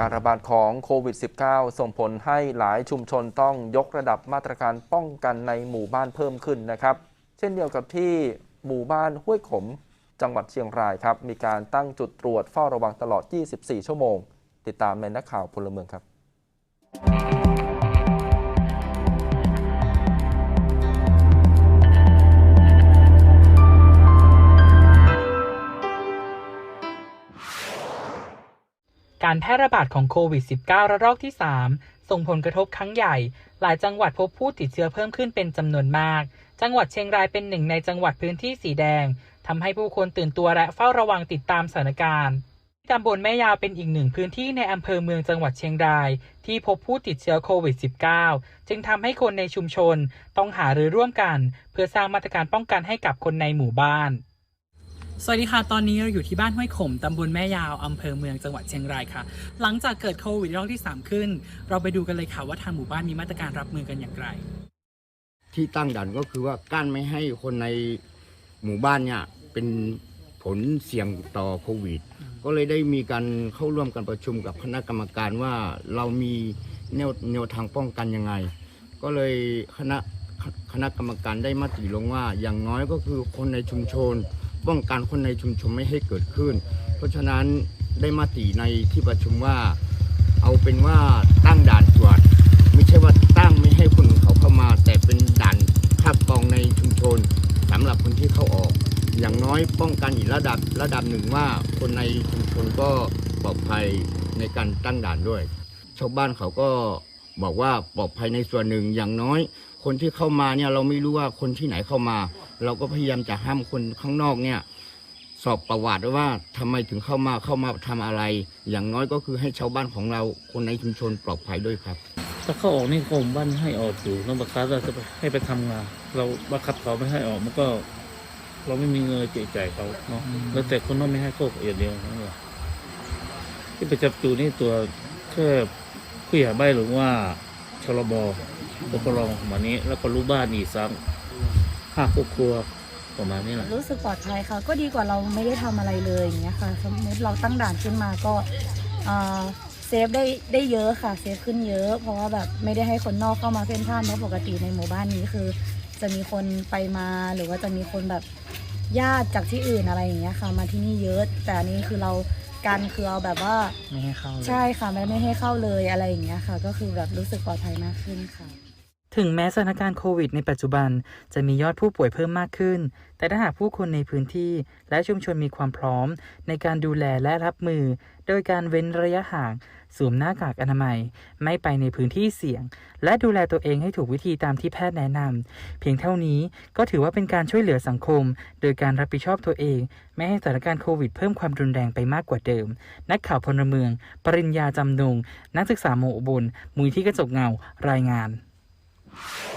การระบาดของโควิด -19 ส่งผลให้หลายชุมชนต้องยกระดับมาตรการป้องกันในหมู่บ้านเพิ่มขึ้นนะครับ เช่นเดียวกับที่หมู่บ้านห้วยขม จังหวัดเชียงรายครับ มีการตั้งจุดตรวจเฝ้าระวังตลอด 24 ชั่วโมง ติดตามในนักข่าวพลเมืองครับ การแพร่ระบาดของโควิด -19 ระลอกที่ 3 ส่งผลกระทบครั้งใหญ่ หลายจังหวัดพบผู้ติดเชื้อเพิ่มขึ้นเป็นจำนวนมาก จังหวัดเชียงรายเป็นหนึ่งในจังหวัดพื้นที่สีแดงทำให้ผู้คนตื่นตัวและเฝ้าระวังติดตามสถานการณ์ตำบลแม่ยาวเป็นอีกหนึ่งพื้นที่ในอำเภอเมืองจังหวัดเชียงราย ที่พบผู้ติดเชื้อโควิด -19 จึงทำให้คนในชุมชนต้องหารือร่วมกัน เพื่อสร้างมาตรการป้องกันให้กับคนในหมู่บ้าน สวัสดีค่ะ ตอนนี้เราอยู่ที่บ้านห้วยขม ตำบลแม่ยาว อำเภอเมืองจังหวัดเชียงรายค่ะ หลังจากเกิดโควิดรอบที่ 3 ขึ้น เราไปดูกันเลยค่ะว่าทางหมู่บ้านมีมาตรการรับมือกันอย่างไร ที่ตั้งด่านก็คือว่ากั้นไม่ให้คนในหมู่บ้านเนี่ยเป็นผลเสี่ยงต่อโควิด ก็เลยได้มีการเข้าร่วมกันประชุมกับคณะกรรมการว่าเรามีแนวแนวทางป้องกันยังไง ก็เลยคณะคณะกรรมการได้มติลงว่าอย่างน้อยก็คือคนในชุมชน ป้องกันคนในชุมชนไม่ให้เกิดขึ้น เพราะฉะนั้นได้มาติในที่ประชุมว่า เอาเป็นว่าตั้งด่านตรวจ ไม่ใช่ว่าตั้งไม่ให้คนเขาเข้ามา แต่เป็นด่านคัดกรองในชุมชนสำหรับคนที่เข้าออก อย่างน้อยป้องกันอีกระดับระดับหนึ่งว่าคนในชุมชนก็ปลอดภัยในการตั้งด่านด้วยชาวบ้านเขาก็บอกว่าปลอดภัยในส่วนหนึ่งอย่างน้อย คนที่เข้ามาเนี่ยเราไม่รู้ว่าคนที่ไหนเข้ามา เราก็พยายามจะห้ามคนข้างนอกเนี่ย สอบประวัติว่าทำไมถึงเข้ามาเข้ามาทำอะไร อย่างน้อยก็คือให้ชาวบ้านของเราคนในชุมชนปลอดภัยด้วยครับถ้าเขาออกนี่กรมบ้านให้ออกอยู่น้องบังคับเราจะให้ไปทำงาน เราบังคับเขาไม่ให้ออกมันก็ เราไม่มีเงินจ่ายจ่ายเขาเนาะอืมแล้วแต่คนนอกไม่ให้เขาอย่างเดียวนั่นแหละที่ไปจับจูนี่ตัวแค่ผู้ใหญ่ใบหรือว่าชลบปกครองประมาณนี้ แล้วก็ลูกบ้านอีกสัก ห้าครอบครัวประมาณนี้แหละรู้สึกปลอดภัยค่ะ ก็ดีกว่าเราไม่ได้ทำอะไรเลยอย่างเงี้ยค่ะ สมมติเราตั้งด่านขึ้นมาก็อ่าเซฟได้ได้เยอะค่ะ เซฟขึ้นเยอะ เพราะว่าแบบไม่ได้ให้คนนอกเข้ามาเพ่นพ่านเพราะปกติในหมู่บ้านนี้คือ จะมีคนไปมาหรือว่าจะมีคนแบบญาติจากที่อื่นอะไรอย่างเงี้ยค่ะ มาที่นี่เยอะ แต่อันนี้คือเรากันคือเอาแบบว่า ไม่ให้เข้าเลย ใช่ค่ะไม่ไม่ให้เข้าเลยอะไรอย่างเงี้ยค่ะ ก็คือแบบรู้สึกปลอดภัยมากขึ้นค่ะ ถึงแม้สถานการณ์โควิดในปัจจุบันจะมียอดผู้ป่วยเพิ่มมากขึ้น แต่ถ้าหากผู้คนในพื้นที่และชุมชนมีความพร้อม ในการดูแลและรับมือ โดยการเว้นระยะห่าง สวมหน้ากากอนามัย ไม่ไปในพื้นที่เสี่ยง และดูแลตัวเองให้ถูกวิธีตามที่แพทย์แนะนำ เพียงเท่านี้ก็ถือว่าเป็นการช่วยเหลือสังคม โดยการรับผิดชอบตัวเอง ไม่ให้สถานการณ์โควิดเพิ่มความรุนแรงไปมากกว่าเดิม นักข่าวพลเมือง ปริญญาจำนง นักศึกษาโมอุบลมูลที่กระจกเงา รายงาน you